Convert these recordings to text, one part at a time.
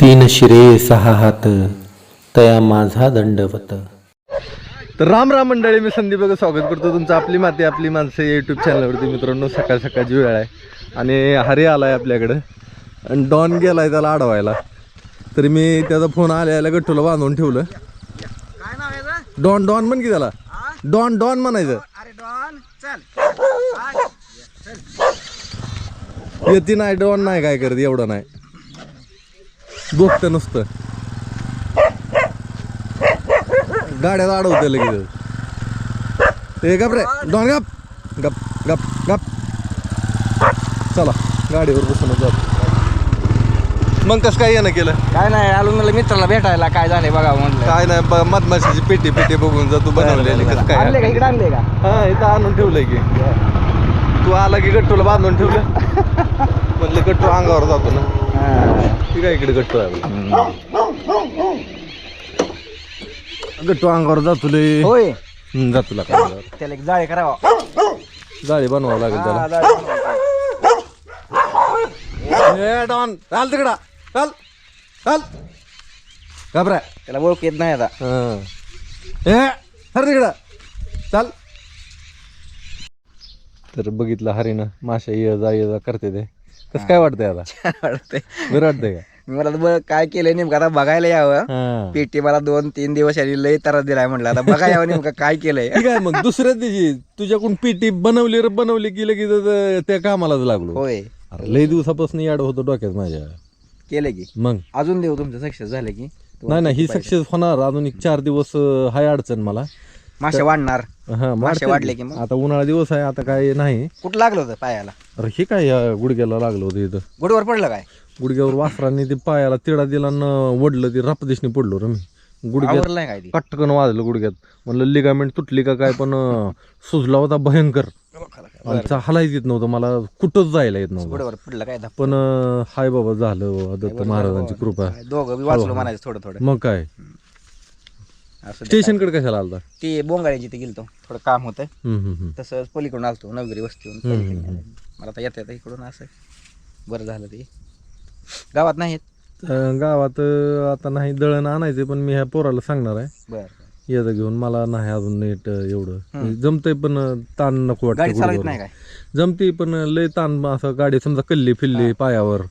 तीन शिरे सहा हात तया माझा दंडवत. तर राम राम मंडळी मी संदीप बघा स्वागत करतो तुमचं आपली माती आपली माणसं यूट्यूब चॅनलवरती मित्रांनो सकाळ सकाळची वेळ आहे आणि हरी आलाय आपल्याकडं. आणि डॉन गेलाय त्याला अडवायला. तरी मी त्याचा फोन आल्या आल्या गट्टूला बांधून ठेवलं. काय नाव आहे याचं? डॉन डॉन म्हण की त्याला. डॉन डॉन म्हणायचं. अरे डॉन चल. येते नाही डॉन नाही काय करत एवढं नाही. बोगतं नुसतं. गाड्यात अडवतं लगेच. ए गप रे. डॉन गप. गप गप गप. चला गाडीवर बसून जात मग कसं काय येणं केलं? काय नाही आलो मला मित्राला भेटायला काय झालंय बघा म्हणलं. काय नाही ब- मधमाशीची पेटी पेटी बघून जा तू बनवलेली कसं आणले का काय इकडे आणले का? हा इथं आणून ठेवलंय की. तू आला की गट्टूला बांधून ठेवलं? म्हणलं गट्टू अंगावर जातो ना. ठीक आहे इकडे गट्टू आहे गट्टू अंगावर जातो लय. होय. जातो ला काय त्याला एक जाळे करावा. जाळी बनवावं लागेल हा, त्याला. ए डॉन चाल तिकडा. चाल. चाल. घाबरा. त्याला ओळख येत नाही आता. हा. ए हर तिकडं. चाल. तर बघितलं हरीनं माशा ये जा ये जा करते ते. कसं काय वाटतंय आता? वाटतंय. बरं वाटतंय का? मी मला बघ काय केलंय नेमकं? आता बघायला यावं. हा. पेटी मला दोन तीन दिवस आली लय त्रास दिलाय म्हटलं आता बघा यावं नेमकं काय केलंय. ठीक आहे मग दुसऱ्या दिवशी तुझ्याकडून पीटी बनवली रे बनवली की लगेच आता त्या कामालाच लागलो. होय. अरे लय दिवसापासून याड होतं डोक्यात माझ्या. केलंय की? मग? अजून देऊ तुमचं सक्सेस झालं की? नाही नाही ही सक्सेस होणार. अजून एक चार दिवस अं, हाय अडचण मला. मासे वाढणार. हा वाढते वाढले की. मग? आता उन्हाळा दिवस आहे आता काय नाही. कुठं लागलं होतं पायाला? अरे हे काय या गुडघ्याला लागलं होतं इथं? गुडवर पडलं काय? गुडघ्यावर वासरांनी ते पायाला तिडा दिला न वडलं ते रापदेशनी पडलो रे मी. गुडघ्यात आवरलं काय ती? कटकन वाजलं गुडघ्यात. म्हणलं लिगामेंट तुटली का काय पण अं, सुजला होता भयंकर. आणि चा- हलायच येत नव्हतं मला कुठंच जायला येत नव्हतं. गुडवर पडलं काय धप्पा. पण अं, हाय बाबा झालं बाबा दत्त महाराजांची कृपा. दोघं बी वाचलो म्हणायचं थोडं थोडं. मग काय? असं स्टेशनकडे कशाला आलता? ते बोंगाळ्याची ते गेलतो. थोडं काम होतं. हम्म, हम्म, हम्म. तसंच पलीकडून आलतो नवगिरी वस्तीहून हम्म, पलीकडे. हम्म, मला आता येता येता इकडून असं बरं झालं ते. गावात नाहीत अं, गावात अं, आता नाही दळण आणायचे पण मी ह्या पोराला सांगणार आहे. बरं घेऊन मला नाही अजून नीट अं, एवढं. जमतंय पण अं, ताण नको गाडी चालवत वाटतं काय? जमते पण लय ताण असं गाडी समजा कल्ली फिरली पायावर.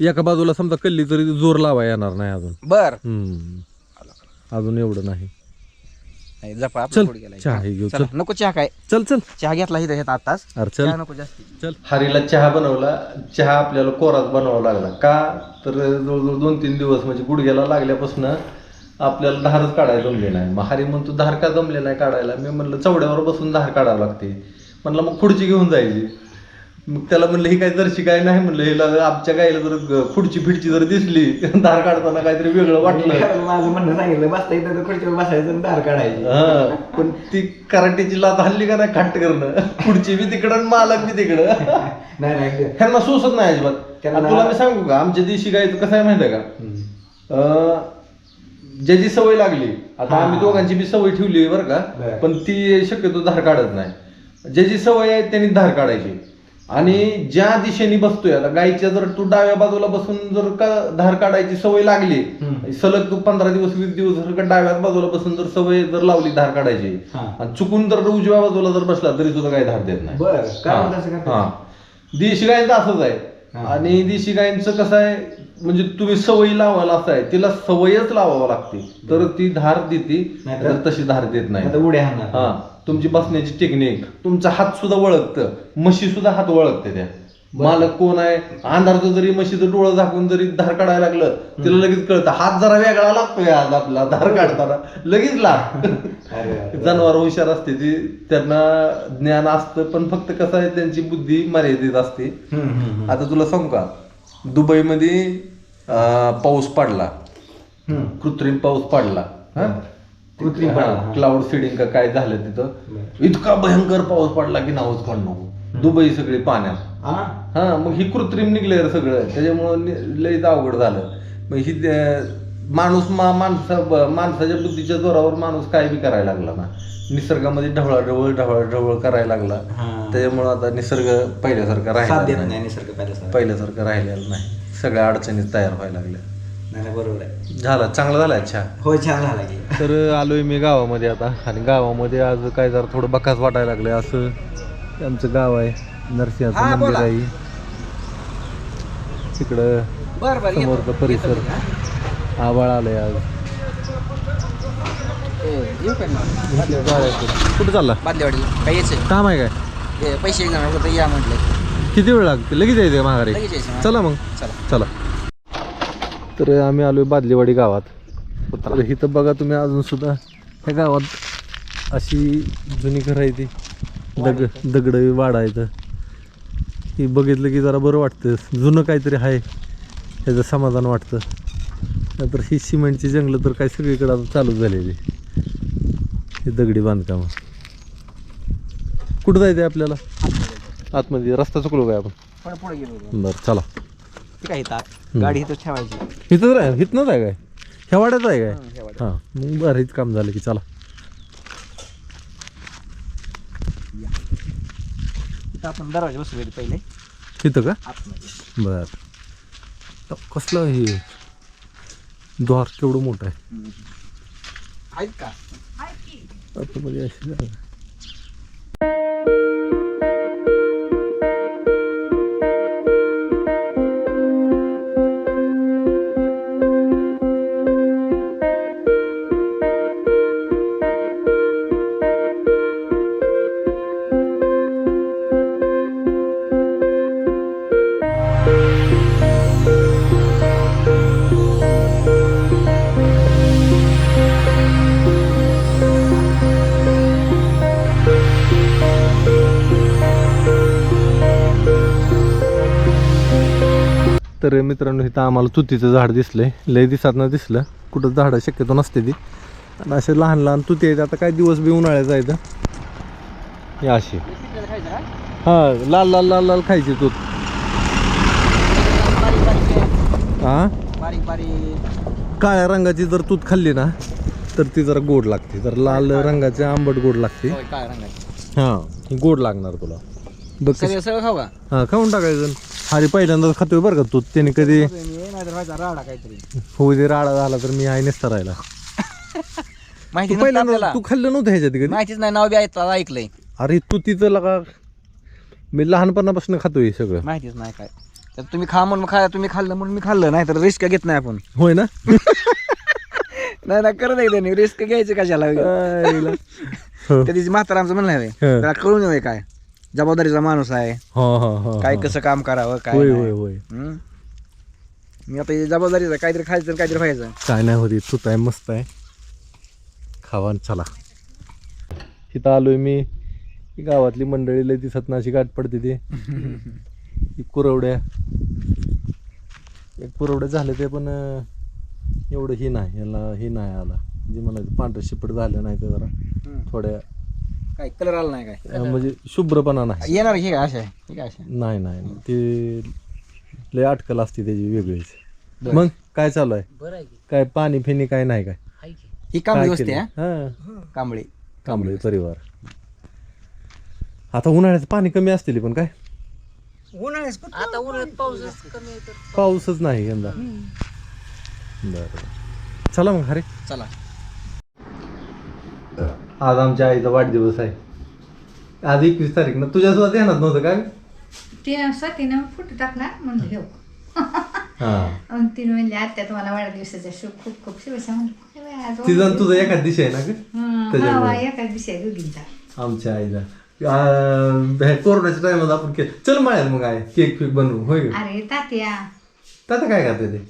एका बाजूला समजा कल्ली तरी जोर लावा येणार नाही अजून. बर. हम्म. अजून एवढं नाही. नाही, जपा आपलं चल. चहा हे घेऊ चला, चल. नको चहा काय? चल चल. चहा घेतला इथं आताच अरे चल. चहा नको जास्त. चल. हरीला चहा बनवला चहा आपल्याला कोराच बनवावा लागला. का? तर जवळजवळ दोन तीन दिवस म्हणजे गुडघ्याला लागल्यापासून आपल्याला धारच काढायला जमले नाही. मग हरी म्हणतो धार का जमले नाही काढायला? मी म्हणलं चवड्यावर बसून धार काढावं लागते. म्हणलं मग खुर्ची घेऊन जायची. मग त्याला म्हणलं ही काय जरशी काय नाही म्हणलं हिला आमच्या गायला जर खुर्ची फिडची जर दिसली धार काढताना काहीतरी वेगळं वाटलं. माझं म्हणणं सांगितलं बसता इथं खुर्चीवर बसायचं दार काढायची. हा, पण ती कराटेची लात हल्ली का नाही खाट करणं? खुर्ची बी तिकडं आणि मालक बी तिकडं. नाही नाही ह्यांना सोसत नाही अजिबात. आता तुला मी सांगू का आमच्या देशी गायचं कसं आहे माहिती का? अं, ज्याची सवय लागली आता आम्ही दोघांची बी सवय ठेवली बरं का. पण ती शक्यतो धार काढत नाही. ज्याची सवय आहे त्यांनी धार काढायची. आणि ज्या दिशेने बसतोय आता गायीच्या जर तू डाव्या बाजूला बसून जर का धार काढायची सवय लागली सलग तू पंधरा दिवस वीस दिवस जर का डाव्या बाजूला बसून जर सवय जर लावली धार काढायची आणि चुकून जर उजव्या बाजूला जर बसला तरी सुद्धा काही धार देत नाही. बर. देशी गायींचं असंच आहे. आणि देशी गायींचं कसं आहे म्हणजे तुम्ही सवयी लावायला असं आहे तिला सवयच लावावं लागते. तर ती धार देते तर तशी धार देत नाही. उड्या हा तुमची बसण्याची टेक्निक तुमचा हात सुद्धा वळखतं म्हशी सुद्धा हात वळखते त्या. मालक कोण आहे? अंधारचं जरी म्हशीचं डोळं झाकून जरी धार काढायला लागलं तिला लगेच कळतं हात जरा वेगळा लागतोय आज आपला धार काढताना. लगेच लाग जनावर हुशार असते ती त्यांना ज्ञान असतं पण फक्त कसं आहे त्यांची बुद्धी मर्यादित असते. आता तुला सांगू का? दुबईमध्ये पाऊस पडला. कृत्रिम पाऊस पडला. कृत्रिम पडला, क्लाउड सीडिंग का काय झालं तिथं? इतका भयंकर पाऊस पडला की नावच काढ नको. दुबई सगळी पाण्यात. हा? मग ही कृत्रिम निघले रे सगळं. त्याच्यामुळं लयच अवघड झालं. मग ही माणूस मा माणसा माणसाच्या बुद्धीच्या जोरावर माणूस काय बी करायला लागला ना. निसर्गामध्ये ढवळाढवळ ढवळाढवळ करायला लागला. त्याच्यामुळं आता निसर्ग पहिल्यासारखा राहिला नाही निसर्ग पहिल्यासारखं. पहिल्यासारखं राहिलेलं नाही. सगळ्या अडचणीत तयार व्हायला लागल्या. नाही नाही, बरोबर आहे. झाला. चांगला झाला चहा हो छान झाला की. तर आलोय मी गावामध्ये आता. आणि गावामध्ये आज काय जरा थोडं बकास वाटायला लागलंय असं आमचं गाव आहे. नरसिंहाचं मंदिर बोला. आहे. तिकडं बरं बरं येतो. समोरचा परिसर. आबाळ आलंय आज. ए, येऊ का ना? कुठं चालला? बादलेवाडी काय यायचं काम आहे काय? पैसे घेणार होतं या म्हटलं. किती वेळ लागते? लगेच यायचे माघारी? लगेच यायचं चला मग. चला. चला. तर आम्ही आलोय बादलीवाडी गावात. तर इथं बघा तुम्ही अजून सुद्धा. ह्या गावात अशी जुनी घरं आहे ती. दग दगड वाढायचं ही बघितलं की जरा बरं वाटतं. जुनं काहीतरी आहे. ह्याचं समाधान वाटतं. नाहीतर ही सिमेंटची जंगलं तर काय सगळीकडे आता चालू झालेली. ही दगडी बांधकामं. कुठं जायचं आहे आपल्याला? आतमध्ये रस्ता चुकलो काय आपण? पण पुढे गेलो होतो. बरं चला. ते काय येतात गाडी इथं ठेवायची. इथंच आहे इथनंच आहे काय? ह्या वाड्यात आहे हं, काय वाड्यात. हां मग बरं हेच काम झालं की चला. इथं आपण दरवाजा बसवले पहिले. इथं का? आतमध्ये. बर. कसलं हे? द्वार केवढं मोठं आहे? आहेत का? आतमध्ये अशी जागा. मित्रांनो इथं आम्हाला तुतीचं झाड दिसलंय. लय दिवसात दिसलं. कुठं झाडं शक्यतो नसते ती. आणि असे लहान लहान तुती आहेत. आता काय दिवस बी उन्हाळ्याचा आहे तर हे अशी. हा लाल लाल लाल लाल खायची तूत हा काळ्या रंगाची जर तूत खाल्ली ना तर ती जरा गोड लागते. तर लाल रंगाची आंबट गोड लागते. हा गोड लागणार तुला. बघ सगळं सगळं खाऊ का? हा खाऊन टाकायचं. हरी पहिल्यांदा खातोय बरं का तूत त्याने कधी नाहीतर राडा काहीतरी होऊ दे राडा झाला तर मी आहे नसता राहिला. माहिती तू नव्हतं पहिल्यांदा आपल्याला. तू खाल्लं नव्हतं ह्याच्यात कधी? माहितीच नाही नाव बी ऐकलं ऐकलंय. अरे तू तिथं लगा मी लहानपणापासून खातोय हे सगळं. माहितीच नाही काय. तर तुम्ही खा म्हणून खा तुम्ही खाल्लं म्हणून मी खाल्लं नाही तर रिस्क घेत नाही आपण. होय ना? नाही नाही करत आहे त्यांनी. रिस्क घ्यायचं कशाला? आईला. हो. म्हातारा आमचं म्हणलं आहे. हं. त्याला कळून येऊ काय. जबाबदारीचा माणूस आहे. हा हा हा काय. कसं काम करावं काय होय नाही. होय? मी आता हे जबाबदारीचं काहीतरी खायचं आणि काहीतरी व्हायचं. काय नाही होती तूत आहे मस्त आहे. खावा चला. इथं आलोय मी. ही गावातली मंडळी लय दिसत ना अशी गाठ पडते ती. ही कुरवड्या. एक कुरवड्या झाले ते पण अं, एवढं ही नाही याला ही नाही आला. जे मला पांढरं शिपट झालं नाही ते जरा थोड्या काय कलर आला नाही काय? अं, म्हणजे शुभ्रपणा नाही. येणार हे काय अशा आहे हे काय अशा आहे? नाही नाही नाही. ते लय अटकल असते त्याची वेगळीच. मग काय चालू आहे? काय पाणी फिनी काय नाही काय? ही कांबळी काय वस्ती केलं? आहे हा. कांबळी. कांबळे परिवार. आता उन्हाळ्याचं पाणी कमी असतील पण काय? आता उन्हाळ्यात पाऊस कमी पाऊसच नाही यंदा. बरं. चला मग अरे चला. आज आमच्या आईचा वाढदिवस आहे. आज एकवीस तारीख ना तुझ्यासोबत ध्यानात नव्हतं काय ते स्वातीनं फोटो टाकला म्हणलं घेऊ हा. मग तिने म्हणले आत्या तुम्हाला वाढदिवसाच्या शुभ खूप खूप शुभेच्छा म्हणलं. "काय बाई, आज तिथं तुझं एखाद दिशा आहे ना ग? हं, त्याच्यामुळे. एकाच आहे दोघींचा. आमच्या आईला. आ, हे कोरोनाच्या टायमात आपण केक चल माळ्यात मग आहे केक फेक बनवू होय ग? अरे तात्या. ताता काय करते ते?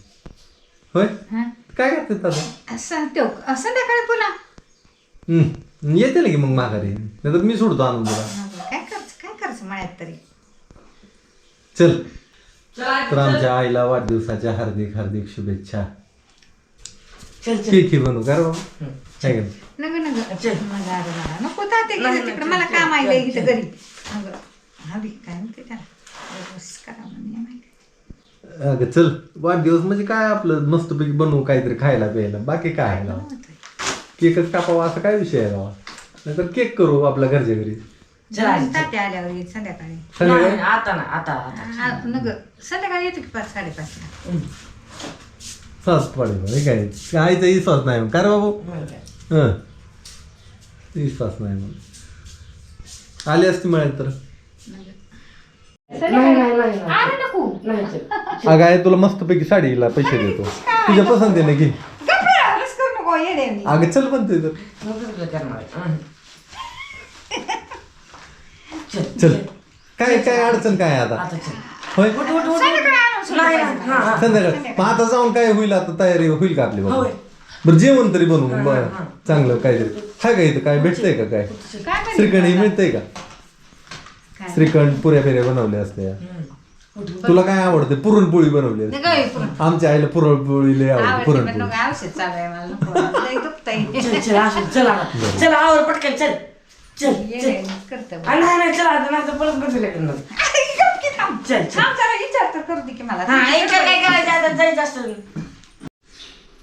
होय? हा? काय करते ताता असं तो संध्याकाळी पुन्हा हम्म, येते ना की मग माघारी. नाहीतर मी सोडतो आणून तुला. काय करायचं काय करायचं मळ्यात तरी? चल. तर आमच्या आईला वाढदिवसाच्या हार्दिक हार्दिक शुभेच्छा. केक ही बनवू का रे बाबा. काय करते? नग नग. नको तात्या गेलं तिकडे. मला काम आहे बाई इथं घरी. अगं हवी काय म्हणते त्याला? व्यवस्थित करा म्हणे माहिती. अगं चल. वाढदिवस म्हणजे काय आपलं मस्तपैकी बनवू काहीतरी खायला प्यायला. बाकी काय आहे? केकच कापावा असा काय विषय आहे गावात नाहीतर केक करू आपल्या घरच्या घरी. तात्या आल्यावर येईल संध्याकाळी. संध्याकाळी? हा, नग संध्याकाळी येतो की पाच साडेपाचला सॉस पडेल हे काय? विश्वास नाही काय रे बाबू? हं. विश्वास नाही मग आली असती मिळेल तर. अगं आहे तुला मस्तपैकी साडीला पैसे देतो. तुझ्या पसंतीने रस करू नको येडे मी. अगं चल म्हणतोय तर चल काय काय अडचण काय आता? होय? संध्याकाळी आणून मग आता जाऊन काय होईल आता? तयारी होईल का आपली बाबा? बरं जेवण तरी बनवून बरं चांगलं काहीतरी. हाय का इथं? काय भेटतंय का काय? काय? श्रीखंड ही मिळतंय का? काय? श्रीखंड पुऱ्या फेऱ्या बनवल्या असत्या. तुला काय आवडते? पुरणपोळी बनवली. आमच्या आईला पुरणपोळी लय आवडते पुरणपोळी. औषध चालू आहे मला. नको. लय दुखतंय. चल चल असं चल आता. चल आवर पटकन चल. चल येडे करतं बरं. आ, नाही नाही चल आता नाही तर परत. चल. थांब जरा विचार तर करू दे की मला. हा एक काय करायचं? आता जायचं असतं.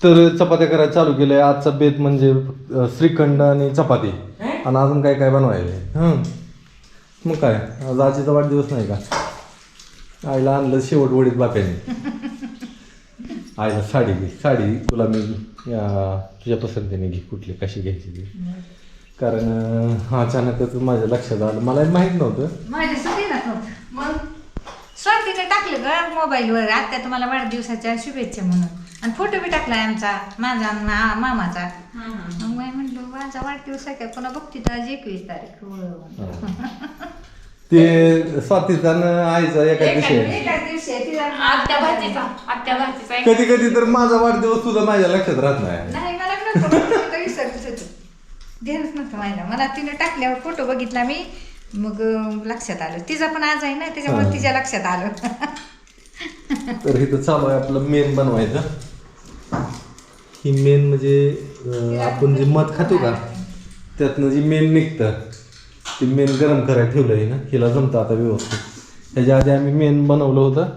तर चपात्या करायला चालू केलंय. आजचा बेत म्हणजे श्रीखंड आणि चपाती. आणि अजून काय काय बनवायला मग काय? आज आजीचा वाढदिवस नाही का? आईला आणलं शेवट वडीत बाप्याने. आईला साडी घे. साडी तुला मी तुझ्या पसंतीने घे. कुठली कशी घ्यायची ती. कारण अचानकच माझ्या लक्षात आलं. मला माहीत नव्हतं. माझ्या स्वातीने टाकलं ग मोबाईलवर. आता तुम्हाला वाढदिवसाच्या शुभेच्छा म्हणून. आणि फोटो बी टाकलाय आमचा माझा मामाचा. मग मी म्हणलो माझा वाढदिवस आहे काय पुन्हा बघते तर आज एकवीस तारीख. हो. ते स्वातीचा न आईचा एका दिवशी आहे. दिवशी आहे, तिला आत्या भाजीचा आत्या भाजीचा कधी कधी तर माझा वाढदिवस सुद्धा माझ्या लक्षात राहत नाही. नाही मला नव्हतं मला तर विसरलीच होती. ध्यानच नव्हतं माझ्या मला तिने टाकल्यावर फोटो बघितला मी. मग अं, लक्षात आलं. तिचा पण आज आहे ना त्याच्यामुळे. तिच्या लक्षात आलं. तर इथं चालू आहे आपलं मेन बनवायचं. ही मेन म्हणजे अं, आपण जे मध खातो का त्यातनं जी मेन निघतं. ते मेन गरम करायला ठेवलं आहे ना हिला जमतं आता व्यवस्थित. ह्याच्या आधी आम्ही मेन बनवलं होतं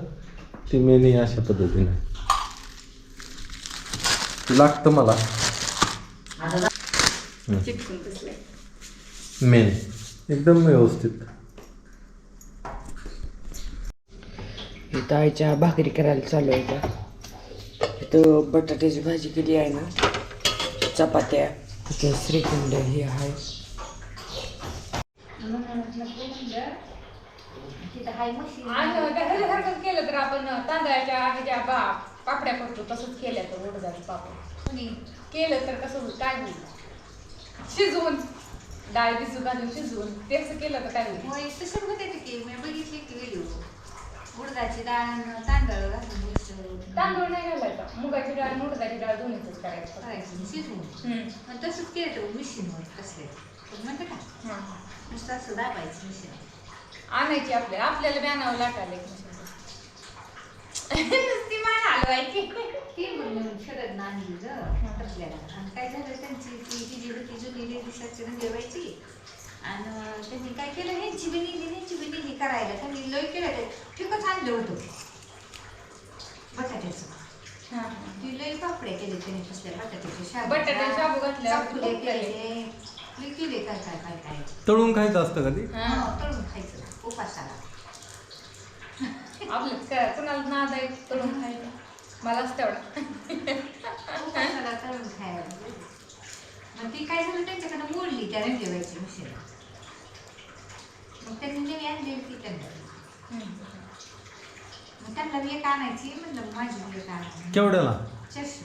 ते मेन ही अशा पद्धतीने. लागतं मला. मेन एकदम व्यवस्थित. इथं आईच्या भाकरी करायला चालू आहे का इथं बटाट्याची भाजी केली आहे ना चपात्या श्रीखंड हे आहे. आणि त्या ह्याच्यासारखंच केलं तर आपण तांदळाच्या ह्याच्या बा पापड्या करतो तसंच केलं तर उडदाचे पापड. केलं तर कसं होईल काय होईल? शिजवून डाळ भिजू घालून शिजवून ते असं केलं तर काय होईल? होय तसं होते ते की मी बघितली की व्हिडिओ उडदाची डाळ आणि तांदळ घालून मिसळून तांदूळ नाही घालायचा. मुगाची डाळ आणि उडदाची डाळ दोन्हीच करायचं. करायचं आणि शिजवून. हम्म. आणि तसंच केलं तर मिशीनवर कसले का? हा. नुसतं असं दाबायचं मिशीन आणायची आपल्याला आपल्याला बी आणावं लाटायला नुसती मान हलवायची. ती म्हणून शरद आणली ग. आपल्याला आणि काय झालं त्यांची ती तिची होती जुनी लेडीसाची जेवायची आणि त्यांनी काय केलं ह्यांची बी नेली ह्यांची बी नेली करायला. त्यांनी लय केलं ते ठीकच आणलं होतं बटाट्याचं. हा. ती लय पापड्या केले त्यांनी कसल्या बटाट्याचे शाबू. बटाट्याचे शाबू केले. केले काय काय काय काय. तळून खायचं असतं का ते? हा. हा, तळून खायचं उपासाला. आपलं काय कुणाला नाद आहे तळून खायला मलाच तेवढा. उपासाला तळून खायला. मग ती काय झालं त्यांच्याकडे मोडली त्या रंगेवायची मशीन मग त्यांनी नवी आणली ती त्यांना. मग त्यांना एक आणायची म्हणलं माझी मी एक आणायची केवढ्याला? चारशे.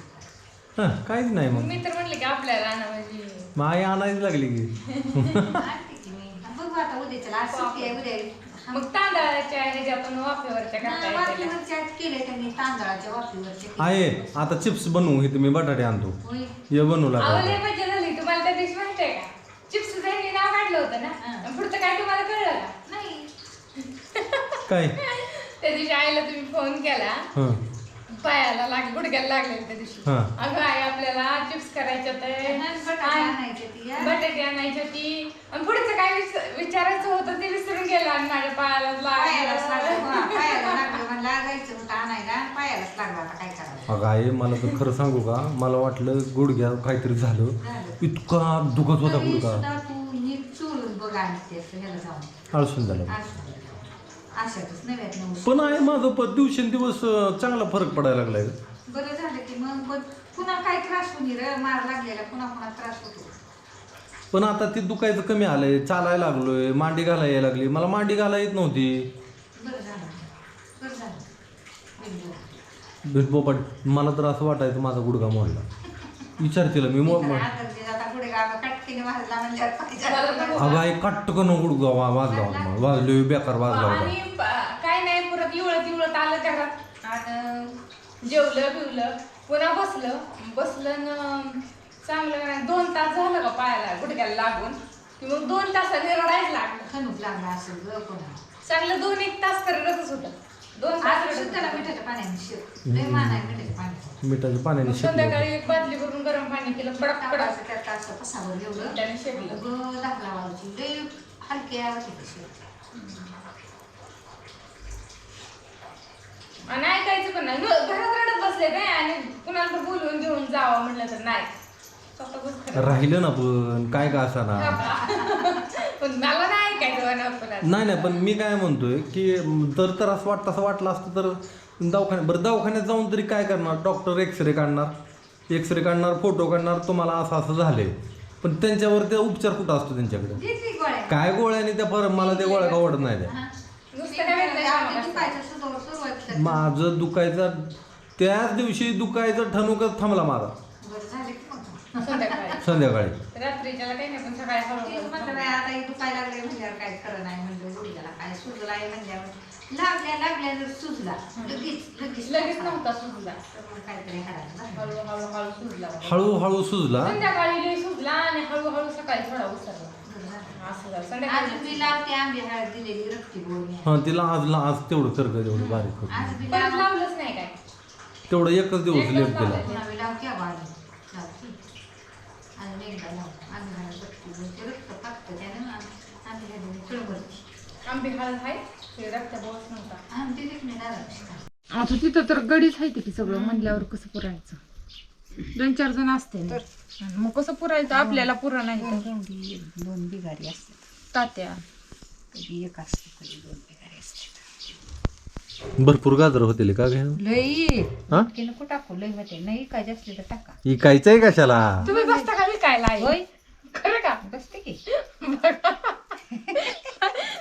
हां काहीच नाही मग. मी तर म्हणले की आपल्याला आणा म्हणजे मग आई आणायची लागली की. आणते की मी बघू आता उद्याच्याला आज सुट्टी आहे उद्या मग तांदळाच्या ह्याच्यातून वाफेवरच्या करता येतील वाफीवरच्या केले त्यांनी तांदळाच्या वाफीवरचे केले. आहे आता चिप्स बनवू इथे मी बटाटे आणतो. होय. ये बनवू अहो लय लागला मजा झाली तुम्हाला त्या दिवशी माहिती आहे का? चिप्स त्यांनी नाव काढलं होतं ना हा. आणि पुढचं काय तुम्हाला कळलं का? नाही. काय? त्या दिवशी आईला तुम्ही फोन केला. हां. पायाला लाग गुडघ्याला लागले त्या दिवशी. हा. अगं आई आपल्याला चिप्स करायचे होते आणि बटाटे आणायचे ती. बटाटे आणायची होती. आणि पुढचं काय विच- विचारायचं होतं ते विसरून गेलं. आणि माझ्या पायाला पायालाच लागलं हा, लागलं पायाला लागलं म्हणलं लागायचं होतं आणायला. आणि पायालाच लागलं आता काय करावं? अगं आई मला तर खरं सांगू का? मला वाटलं गुडघ्या काहीतरी झालं. इतका दुखत होता तरी गुडघा. सुद्धा तू नीट बघ आणि ते ह्याला जाऊन. झालं. असं. अशातच नव्यात नऊ पण आहे माझं पण दिवसेंदिवस अं, चांगला फरक पडायला लागलाय. बरं झालं की मग पण पुन्हा काय त्रास होणी रे मार लागलेला पुन्हा पुन्हा त्रास होतो. पण आता ते दुखायचं कमी आलंय चालायला लागलोय मांडी घालायला यायला लागली. मला मांडी घालायला येत नव्हती. बरं झालं बरं झालं. बिनजोड. बिटपोपट मला तर असं वाटायचं माझा गुडघा मोडला. विचार केला मी मो- आता पुढे गावा कटकीने वाजला म्हणल्यावर पाहिजे. अगं आई कट्टकन गुडघा वा- वाजला होता मला. वाजले बेकार वाजला होता. आणि प- काय नाही परत इवळत इवळत आलं घरात. आणि जेवलं बिवलं पुन्हा बसलं. बसलं न चांगलं नाही दोन तास झालं का पायाला गुडघ्याला लागून. की मग दोन तासाने रडायला लागलं. खणूक लागला असेल ग पुन्हा चांगलं दोन एक तास तर रडतच होतं. दोन तास आज रडत होतं. मिठाच्या पाण्याने शिव लय मान आहे मिठाच्या पाण्याने मग शिकलो संध्याकाळी एक बादली भरून कडक कडक. त्यात असं एवढं त्याने शेकलं हलके आणि ऐकायचं पण नाही. न- घरात रडत बसले काय? आणि कुणाला तर बोलवून घेऊन जावं म्हटलं तर नाही. राहिलं ना पण काय का असा ना? पण मला नाही ऐकायचं. नाही नाही पण मी काय म्हणतोय की जर तर असं वाटतं असं वाटलं असतं तर दवाखान्यात बरं दवाखान्यात जाऊन तरी काय करणार? डॉक्टर एक्सरे काढणार. एक्सरे काढणार फोटो काढणार तुम्हाला असं असं झाले पण त्यांच्यावर ते उपचार कुठं असतो त्यांच्याकडे? गोळ्या. काय गोळ्याने त्या पर मला त्या गोळ्या आवडत नाही त्या? नुसतं काय. दुखायचं सुरुवात माझं दुखायचं त्याच दिवशी दुखायचं ठणूकच थांबला माझा. बरं झालं की मग. संध्याकाळी. संध्याकाळी. रात्रीच्याला काही नाही पण सकाळी तेच हळूहळू म्हटलं नाही आता हे दुखायला लागले म्हणल्यावर काय खरं नाही म्हणलं गुडघ्याला काय सुजला आहे म्हणल्यावर. लागल्या लागल्या जर सुजला. लगेच लगेच. लगेच नव्हता सुजला. तर मग काहीतरी. हळूहळू हळू सुजला. हळूहळू सुजला. संध्याकाळी लई सुजला आणि हळूहळू सकाळी थोडा उसरला. असं झालं. संध्याकाळी मी लावते आंबे हळद दिलेली रक्ती बोलणी हा तिला आज आज तेवढं ग तेवढं बारीक होत. आज परत लावलंच नाही काय? तेवढं एकच दिवस लेप दिला. बी लावते. अजून एकदा हळद रक्ती रक्त त्यानं. आंबे हळद आहे? आता तिथं तर गडीच आहे की सगळं म्हणल्यावर कसं पुरायचं? दोन चार जण असते ना. मग कसं पुरायचं? आपल्याला पुरा नाही तर? दोन बिगारी असतात. तात्या. कधी एक असते कधी दोन बिगारी असते. भरपूर गाजर होतील का घ्या लई. हा? की नको टाकू? लई होते. नाही काय जास्त तर टाका. इकायचंय कशाला? तुम्ही बसता का? विकायला? होय. खरं का? बसते की.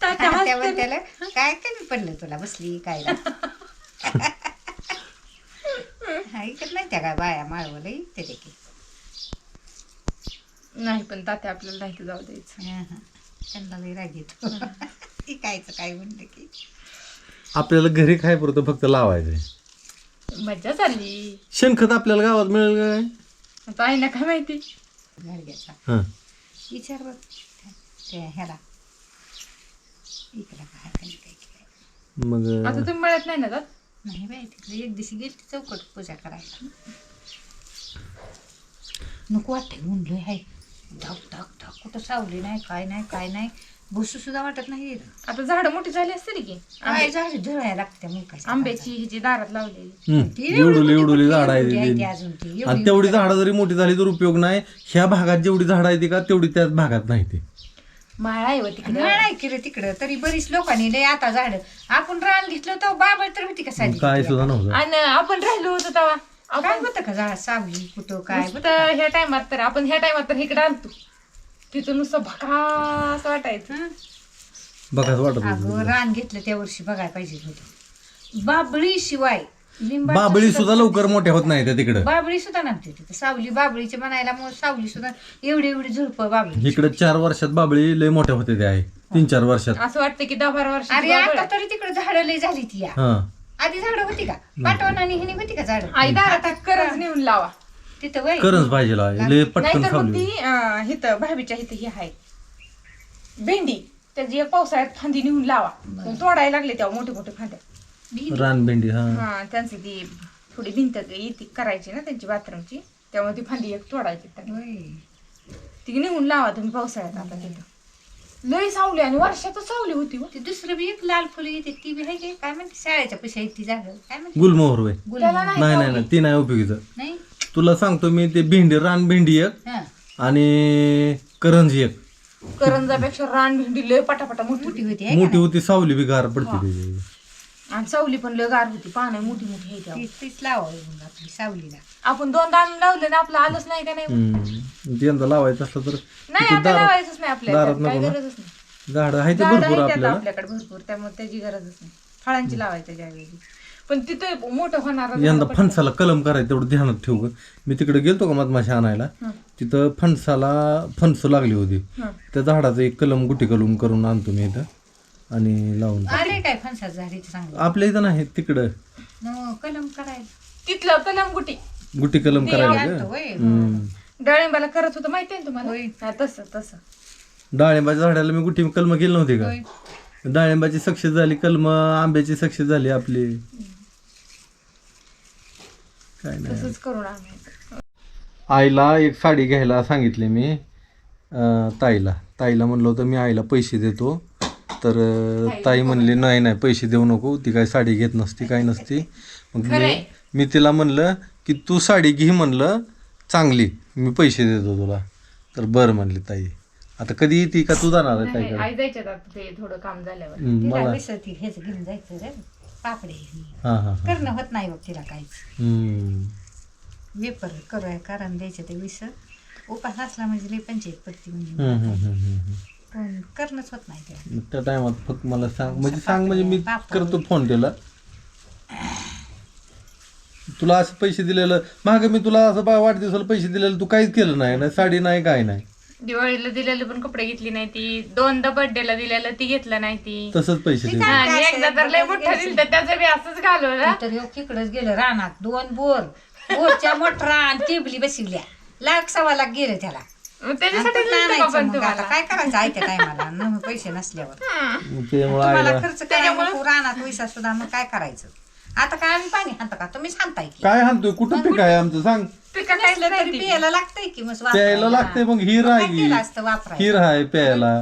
त्याला काय कमी पडलं तुला बसली काय ऐकत नाही त्या काय बाया माळवलं इथे ते की. नाही पण तात्या आपल्याला नाही जाऊ द्यायचं. हा, हा. त्यांना लई राग येतो. ऐकायचं काय म्हणलं की. आपल्याला घरी खाय पुरतं फक्त लावायचंय. मज्जा चालली. शेणखत आपल्याला गावात मिळेल का काय? आता आईना काय माहिती? गाडग्याचा हं. विचार बघ त्या ह्याला. इकडं काय काय काय काय मग आता तुम्ही मिळत नाही ना जात? नाही बाई तिकडे एक दिवशी गेली चौकट पूजा करायला. नको वाटते म्हणलं आहे. धक धक धक कुठं सावली नाही काय नाही काय नाही. बसू सुद्धा वाटत नाही. आता झाडं मोठी झाली असतील की? काय झाड झुळायला लागते मुलकाच्या आंब्याची हिची दारात लावलेली. हं. ती एवढुली एवढी एवढुली मोठी झाड आहे आहे ती. अजून ती, एवढी आणि तेवढी झाडं जरी मोठी झाली तर उपयोग नाही. ह्या भागात जेवढी झाडं आहे ती का तेवढी त्याच भागात नाही ती. माळा आहे व तिकडे. नाही केलं तिकडं तरी बरीच लोकांनी लय आता झाड. आपण रान घेतलं तर बाबळ तर होती का साधी काय सुद्धा नव्हतं. आणि आपण राहिलो होतो तेव्हा. काय आपण होतं का झाड सावली कुठं काय नुसतं ह्या टायमात तर आपण ह्या टायमात तर इकडे आणतो. तिथं नुसतं भकास वाटायचं. बघाच वाटत अगं रान घेतलं त्या वर्षी बघायला पाहिजे होतं. बाबळी शिवाय बाबळी सुद्धा लवकर मोठ्या होत नाही त्या तिकडं. बाबळी सुद्धा नव्हती तिथं. सावली बाबळीचे म्हणायला मग सावली सुद्धा एवढी एवढी झुडप बाबळी इकडे चार वर्षात बाबळी लय मोठ्या होते ते आहे तीन चार वर्षात. असं वाटतं की दहा बारा वर्ष अरे आता तरी तिकडे झाडं लय झाली ती या. हा. आधी झाडं होती का? पाटवण आणि हिने होती का झाड? आई दारात करंज नेऊन लावा. तिथं वय. करंच पाहिजे. लय पटकन नाहीतर मग खावली अं, हिथं भाभीच्या हिथं ही आहे. भेंडी. त्याची एक पावसाळ्यात फांदी नेऊन लावा. तोडायला लागले तेव्हा मोठे मोठे फांद्या. रानभेंडी हा. हा त्यांची ती थोडी भिंत येते करायची ना त्यांची बाथरूमची. त्यामुळे ती फांदी एक तोडायची त्यांनी. होय. ती नेऊन लावा तुम्ही पावसाळ्यात आता तिथं. लय सावली आणि वर्षातच सावली होती हो. ते दुसरं बी एक लाल फुलं येते ती बी आहे की. काय म्हणते शाळेच्या पैसे ती झाडं काय म्हणते? गुलमोहर त्याला नाही नाही नाही नाही ती नाही उपयोगीचं. नाही? तुला सांगतो मी ते भेंडी रानभेंडी एक हा. आणि करंजी एक. करंजापेक्षा रान भेंडी लय पटापटा मोठी मोठी होती आहे मोठी होती सावली बी गार पडते त्याची आणि सावली पण लय गार होती पानं मोठी मोठी आहे त्यावर. तीच तीच लावावी मग आपली सावलीला. आपण दोन दाण लावले ना आपलं आलंच नाही का नाही हम्म. यंदा लावायचं असलं तर नाही आता दारात- लावायचंच नाही आपल्याला. दारात काही नको ना? गरजच नाही. झाडं आहे ते झाडं भरपूर आहेत आता आपल्याला. आपल्याकडे भरपूर त्यामुळे त्याची गरजच नाही. फळांची लावायचं ज्यावेळी. पण तिथे मोठं होणार यंदा फणसाला कलम करायचं तेवढं ध्यानात ठेवू ग. मी तिकडे गेलतो का मधमाशा आणायला? तिथं फणसाला फणस लागली होती. त्या झाडाचं एक कलम गुटी कलम करून आणतो मी इथं. आणि लावून आले काय फणसाचं झाडीचं चांगलं? आपल्या इथं नाही तिकडं. न कलम करायला. तिथलं कलमगुटी. गुटी कलम करायला आणतो ग होय. हम्म. डाळिंबाला करत होतं माहितीये ना तुम्हाला? होय. हा, तसं तसं. डाळिंबाच्या झाडाला मी गुटी कलम केली नव्हती का? डाळिंबाची सक्सेस झाली कलम आंब्याची सक्सेस झाली आपली. काय नाही. तसंच करून आणायचं आईला एक साडी घ्यायला सांगितले मी अं, ताईला. ताईला म्हणलं होतं मी आईला पैसे देतो. तर ताई म्हणली नाही नाही पैसे देऊ नको ती काय साडी घेत नसती काय नसती. मग मी मी तिला म्हणलं की तू साडी घे म्हणलं चांगली मी पैसे देतो तुला. तर बरं म्हणली ताई. आता कधी येते का तू जाणार आहे नाही, ताईकडे आई जायच्यात आता ते थोडं काम झाल्यावर. हम्म, तिला मला विसरती हेच घेऊन जायचं रे. पापडे हां हां हां करणं होत नाही बघ तिला काहीच. वेपर करूया कारण द्यायचं ते विसर. उपास असला म्हणजे लई पंचायत पडती म्हणजे करणंच होत नाही मग त्या टायमात फक्त मला सांग म्हणजे सांग म्हणजे मी करतो फोन त्याला. तुला असं पैसे दिलेलं मागे मी तुला असं बा वाढदिवसाला पैसे दिलेलं तू काहीच केलं नाही ना साडी नाही काय नाही. दिवाळीला दिलेलं पण कपडे घेतली नाही ती दोनदा बर्थडेला दिलेलं ती घेतलं नाही ती. तसंच पैसे दिले. हा, आणि एकदा तर लय मोठं दिलं तर त्याचं बी असंच घालवलं. तर ह्यो तिकडच गेलं रानात दोन बोर बोरच्या मोठरा आणि टेबली बसवल्या. लाख सव्वा लाख गेलं त्याला. त्याच्यासाठी दिलं का आणायचं पण मग तुम्हाला? आता काय करायचं आयत्या टायमाला न पैसे नसल्यावर. त्यामुळे तुम्हाला आईला खर्च करायला रानात पैसा सुद्धा मग काय करायचं? आता काय आम्ही पाणी हाणतो का? तुम्हीच हाणताय की. काय हाणतोय कुठं पीक आहे आमचं? सांग. पिकं तरी पियाला लागतंय की मग प्यायला लागते मग हिर काय आहे. केलं असतं वापरायला? हिर आहे प्यायला.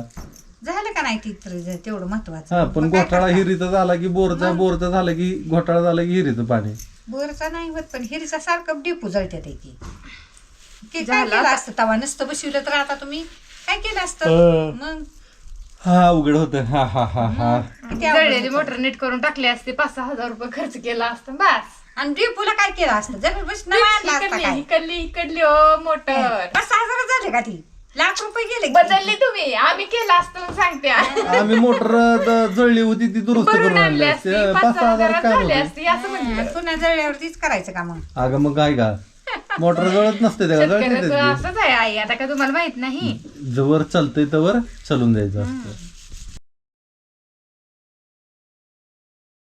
झालं का नाही ती तर तेवढं महत्वाचं? हा पण मग काय घोटाळा करता? हिरीचा झाला की बोरचा बोरचा झाला की घोटाळा झाला की हिरीचं पाणी. बोरचा नाही होत पण हिरीचा सारखं डिपू जळत्यात आहे की ते काय केलं असतं तवा? नसतं बसविलं तर आता तुम्ही काय केलं असतं? मग? हा अवघड होत. हा हा हा हा. किती अवघड जळलेली होतं. मोटर नीट करून टाकली असते पाच सहा हजार रुपये खर्च केला असतं बस. आणि डिपूला काय केलं असतं? जर बस नवा आणला असता इकडली काय? इकडली इकडली ओ मोटर. पाच सहा हजार झाले का ती? लाख रुपये गेले की. बदलली तुम्ही. आम्ही केलं असतं म्हणून सांगते. आम्ही मोटर द- जळली होती ती दुरुस्त भरून करून आणली आणली असती. असते. पाच सहा सहा हजार हजारात काम झाली होते? असती असं म्हणलं. पुन्हा जळल्यावरतीच करायचं का मग? अगं मग काय का मोटर जळत नसते त्या जळते शेतकऱ्याचं त्याची. असंच आहे आई आता का तुम्हाला माहीत नाही. जवळ चालतंय तवर चालून द्यायचं असतं.